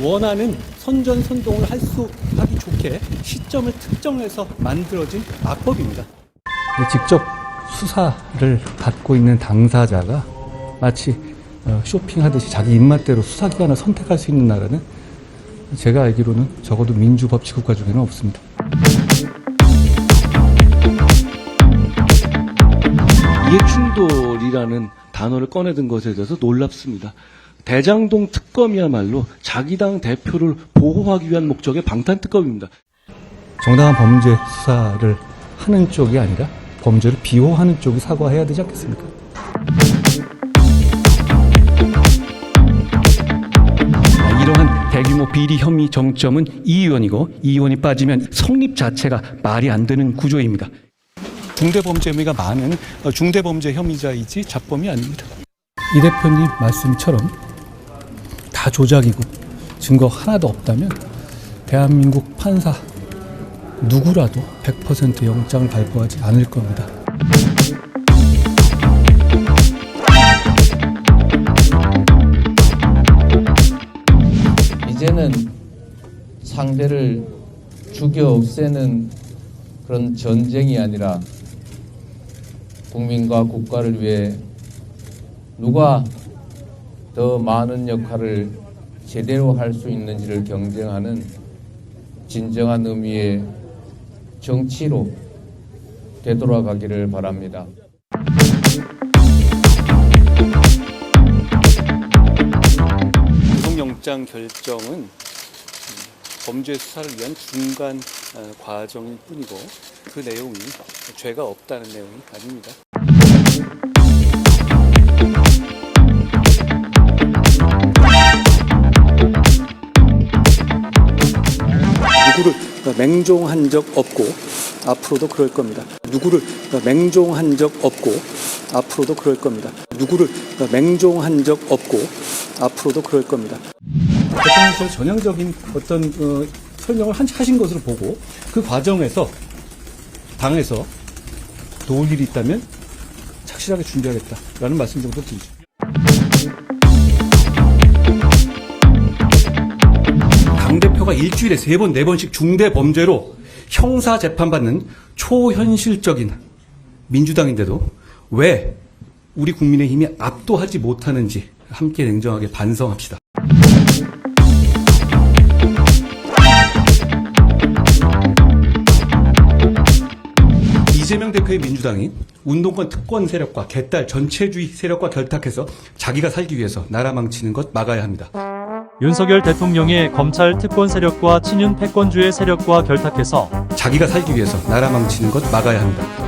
원하는 선전선동을 할 수 하기 좋게 시점을 특정해서 만들어진 악법입니다. 직접 수사를 받고 있는 당사자가 마치 어, 쇼핑하듯이 자기 입맛대로 수사기관을 선택할 수 있는 나라는 제가 알기로는 적어도 민주법치국가 중에는 없습니다. 이해충돌이라는 단어를 꺼내든 것에 대해서 놀랍습니다. 대장동 특검이야말로 자기 당 대표를 보호하기 위한 목적의 방탄 특검입니다. 정당한 범죄 수사를 하는 쪽이 아니라 범죄를 비호하는 쪽이 사과해야 되지 않겠습니까? 이러한 대규모 비리 혐의 정점은 이 의원이고 이 의원이 빠지면 성립 자체가 말이 안 되는 구조입니다. 중대범죄 혐의가 많은 어, 중대범죄 혐의자이지 잡범이 아닙니다. 이 대표님 말씀처럼 다 조작이고 증거 하나도 없다면 대한민국 판사 누구라도 100% 영장을 발부하지 않을 겁니다. 이제는 상대를 죽여 없애는 그런 전쟁이 아니라 국민과 국가를 위해 누가 더 많은 역할을 제대로 할 수 있는지를 경쟁하는 진정한 의미의 정치로 되돌아가기를 바랍니다. 구속영장 결정은 음, 범죄 수사를 위한 중간 어, 과정일 뿐이고 그 내용이 죄가 없다는 내용이 아닙니다. 누구를 맹종한 적 없고 앞으로도 그럴 겁니다. 누구를 맹종한 적 없고 앞으로도 그럴 겁니다. 누구를 맹종한 적 없고 앞으로도 그럴 겁니다. 대통령께서 전형적인 어떤 어, 설명을 한- 하신 것으로 보고 그 과정에서 당에서 도울 일이 있다면 착실하게 준비하겠다라는 말씀 정도 드리죠. 당대표가 일주일에 세 번, 네 번씩 중대 범죄로 형사 재판받는 초현실적인 민주당인데도 왜 우리 국민의 힘이 압도하지 못하는지 함께 냉정하게 반성합시다. 이재명 대표의 민주당이 운동권 특권 세력과 개딸 전체주의 세력과 결탁해서 자기가 살기 위해서 나라 망치는 것 막아야 합니다. 윤석열 대통령의 검찰 특권 세력과 친윤 패권주의 세력과 결탁해서 자기가 살기 위해서 나라 망치는 것 막아야 합니다.